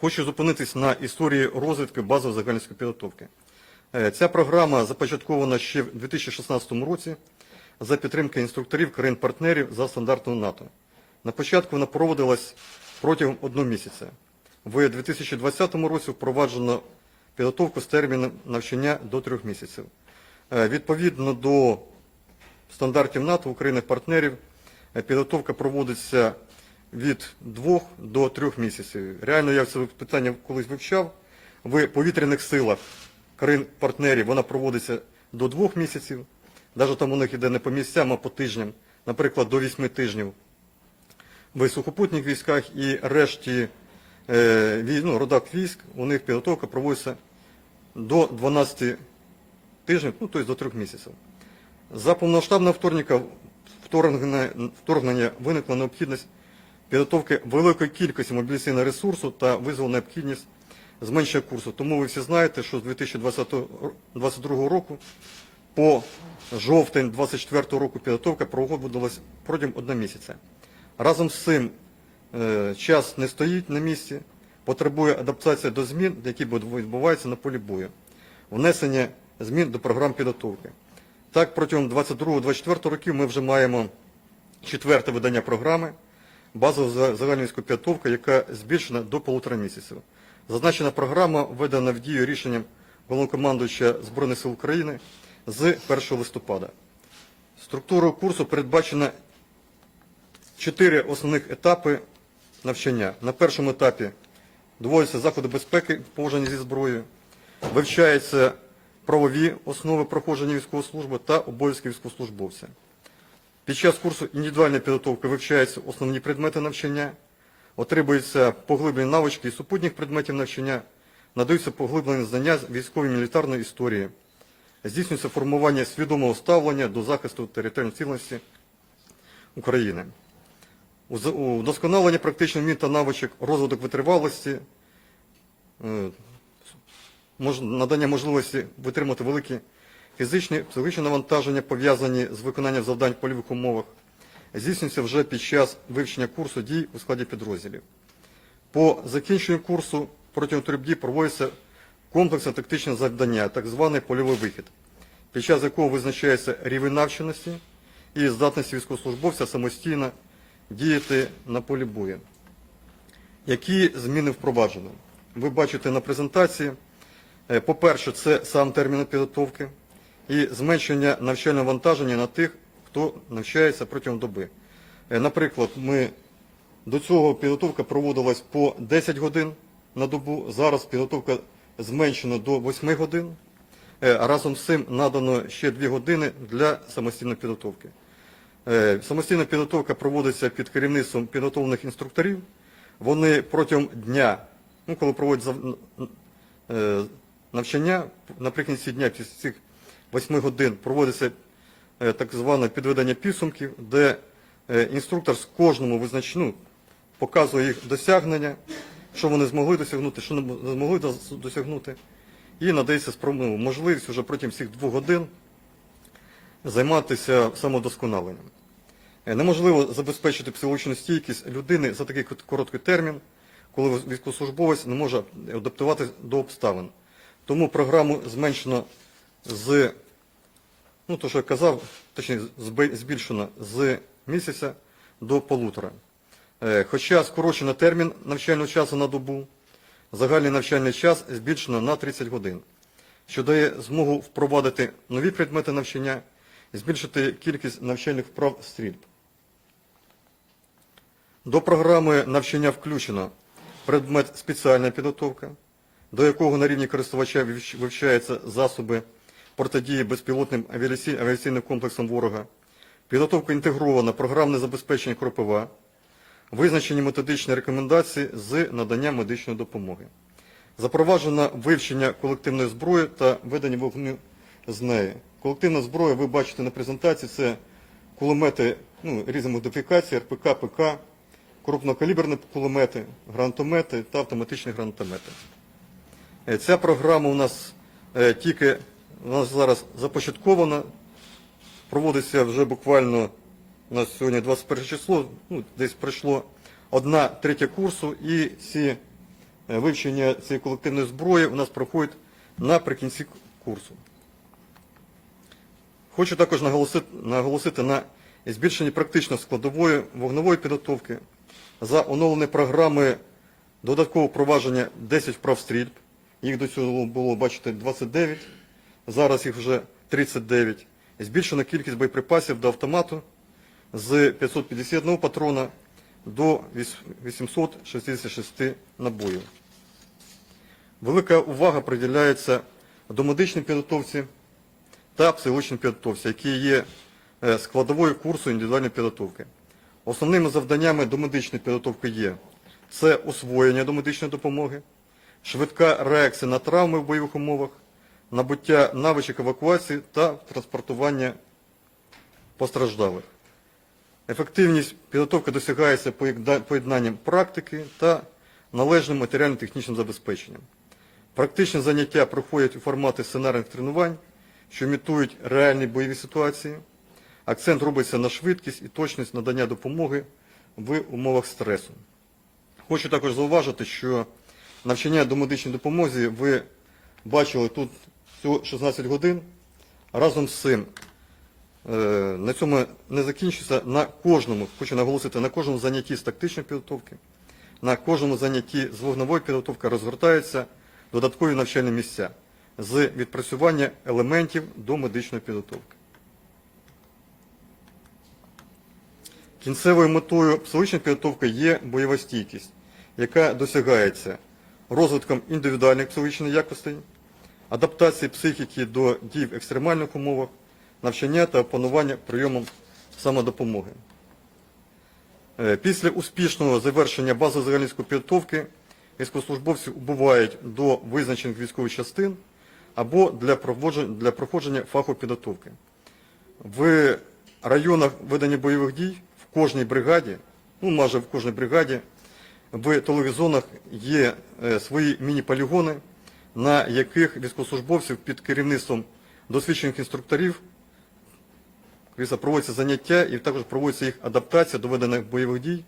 Хочу зупинитись на історії розвитку базової загальницької підготовки. Е, Ця програма започаткована ще в 2016 році за підтримки інструкторів країн-партнерів за стандартом НАТО. На початку вона проводилась протягом одного місяця. В 2020 році впроваджено підготовку з терміном навчання до трьох місяців. Е, Відповідно до стандартів НАТО, Українних-партнерів, е, підготовка проводиться від двох до трьох місяців. Реально я це питання колись вивчав. В повітряних силах країн-партнерів вона проводиться до двох місяців. Навіть там у них іде не по місцям, а по тижням, наприклад, до вісьми тижнів. В сухопутних військах і решті е, ну, родах військ у них підготовка проводиться до 12 тижнів, ну, тобто до трьох місяців. За вторгнення, вторгнення, вторгнення виникла необхідність підготовки великої кількості мобілізаційного ресурсу та визвала необхідність зменшення курсу. Тому ви всі знаєте, що з 2022 року по жовтень 2024 року підготовка проводилась протягом одного місяця. Разом з цим е, час не стоїть на місці, потребує адаптації до змін, які відбуваються на полі бою, внесення змін до програм підготовки. Так, протягом 22-24 років ми вже маємо четверте видання програми базова загальницька підготовка, яка збільшена до полутора місяців. Зазначена програма введена в дію рішенням головнокомандуюча Збройних сил України з 1 листопада. Структурою курсу передбачено чотири основних етапи навчання. На першому етапі доводяться заходи безпеки, поводження зі зброєю, вивчаються правові основи проходження військової служби та обов'язки військовослужбовця. Під час курсу індивідуальної підготовки вивчаються основні предмети навчання, отримуються поглиблені навички і супутніх предметів навчання, надаються поглиблені знання з військової мілітарної історії, здійснюється формування свідомого ставлення до захисту територіальної цілісності України. Удосконалення практичних вмінь та навичок, розвиток витривалості, е, надання можливості витримати великі фізичні, психологічні навантаження, пов'язані з виконанням завдань в польових умовах, здійснюється вже під час вивчення курсу дій у складі підрозділів. По закінченню курсу протягом трьох дій проводиться комплексне тактичне завдання, так званий польовий вихід, під час якого визначається рівень навченості і здатності військовослужбовця самостійно діяти на полі бою. Які зміни впроваджено? Ви бачите на презентації. Е, По-перше, це сам термін підготовки і зменшення навчального вантаження на тих, хто навчається протягом доби. Е, Наприклад, ми до цього підготовка проводилась по 10 годин на добу, зараз підготовка зменшена до 8 годин, Е, разом з цим надано ще 2 години для самостійної підготовки. Е, Самостійна підготовка проводиться під керівництвом підготовлених інструкторів. Вони протягом дня, ну, коли проводять навчання, наприкінці дня після цих 8 годин проводиться е, так зване підведення підсумків, де е, інструктор з кожному визнач... ну, показує їх досягнення, що вони змогли досягнути, що не змогли досягнути. І надається спро- ну, можливість вже протягом цих двох годин займатися самодосконаленням. Е, Неможливо забезпечити психологічну стійкість людини за такий короткий термін, коли військовослужбовець не може адаптуватися до обставин. Тому програму зменшено з, ну то, що я казав, точніше збільшено з місяця до полутора. Е, Хоча скорочено термін навчального часу на добу, загальний навчальний час збільшено на 30 годин, що дає змогу впровадити нові предмети навчання, збільшити кількість навчальних вправ стрільб. До програми навчання включено предмет спеціальна підготовка, до якого на рівні користувача вивчаються засоби протидії безпілотним авіаційним комплексом ворога, підготовка інтегрована, програмне забезпечення кропива, визначені методичні рекомендації з надання медичної допомоги. Запроваджено вивчення колективної зброї та ведення вогню з неї. Колективна зброя, ви бачите на презентації, це кулемети ну, різних модифікацій, РПК, ПК, крупнокаліберні кулемети, гранатомети та автоматичні гранатомети. Е, Ця програма у нас е, тільки у нас зараз започаткована, проводиться вже буквально у нас сьогодні 21 число, ну, десь пройшло одна третя курсу, і ці е, вивчення цієї колективної зброї у нас проходить наприкінці курсу. Хочу також наголосити, наголосити на збільшенні практично складової вогневої підготовки за оновлені програми додаткового провадження 10 вправ стрільб. Їх до цього було, бачите, 29, зараз їх вже 39. Збільшена кількість боєприпасів до автомату з 551 патрона до 866 набоїв. Велика увага приділяється домедичній підготовці та психологічній підготовці, які є е, складовою курсу індивідуальної підготовки. Основними завданнями домедичної підготовки є це освоєння домедичної допомоги, швидка реакція на травми в бойових умовах, набуття навичок евакуації та транспортування постраждалих. Ефективність підготовки досягається поєдна- поєднанням практики та належним матеріально-технічним забезпеченням. Практичні заняття проходять у форматі сценарних тренувань, що імітують реальні бойові ситуації. Акцент робиться на швидкість і точність надання допомоги в умовах стресу. Хочу також зауважити, що навчання до медичній допомозі ви бачили тут всього 16 годин. Разом з цим е, на цьому не закінчується на кожному, хочу наголосити, на кожному занятті з тактичної підготовки, на кожному занятті з вогневої підготовки розгортаються додаткові навчальні місця з відпрацювання елементів до медичної підготовки. Кінцевою метою психологічної підготовки є бойова стійкість, яка досягається розвитком індивідуальних психологічних якостей, адаптації психіки до дій в екстремальних умовах, навчання та опанування прийомом самодопомоги. Е, Після успішного завершення бази загальницької підготовки військовослужбовці убувають до визначених військових частин або для проходження фахової підготовки. В районах ведення бойових дій в кожній бригаді, ну майже в кожній бригаді, в зонах є е, свої міні-полігони, на яких військовослужбовців під керівництвом досвідчених інструкторів проводяться заняття і також проводиться їх адаптація до ведення бойових дій.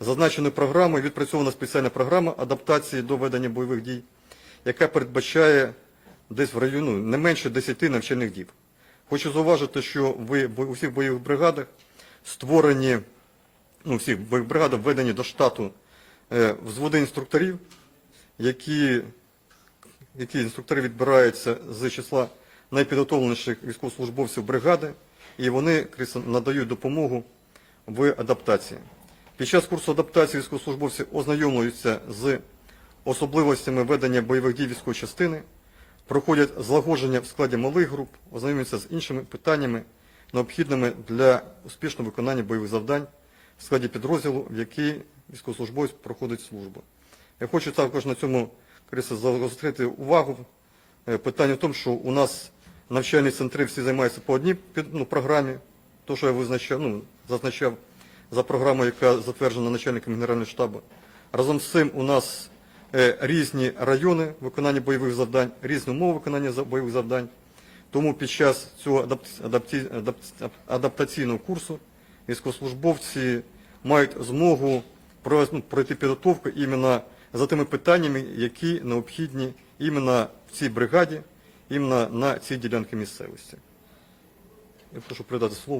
Зазначеною програмою відпрацьована спеціальна програма адаптації до ведення бойових дій, яка передбачає десь в району не менше 10 навчальних діб. Хочу зауважити, що ви у всіх бойових бригадах створені, ну, всіх бойових бригадах введені до штату е, взводи інструкторів, які які інструктори відбираються з числа найпідготовленіших військовослужбовців бригади, і вони надають допомогу в адаптації. Під час курсу адаптації військовослужбовці ознайомлюються з особливостями ведення бойових дій військової частини, проходять злагодження в складі малих груп, ознайомлюються з іншими питаннями, необхідними для успішного виконання бойових завдань в складі підрозділу, в який військовослужбовець проходить службу. Я хочу також на цьому Загострити увагу. Е, Питання в тому, що у нас навчальні центри всі займаються по одній ну, програмі, то, що я визначав, ну, зазначав за програмою, яка затверджена начальником Генерального штабу. Разом з цим у нас е, різні райони виконання бойових завдань, різні умови виконання бойових завдань. Тому під час цього адапт- адапті- адапт- адаптаційного курсу військовослужбовці мають змогу ну, пройти підготовку іменно за тими питаннями, які необхідні іменно в цій бригаді, іменно на цій ділянці місцевості. Я прошу передати слово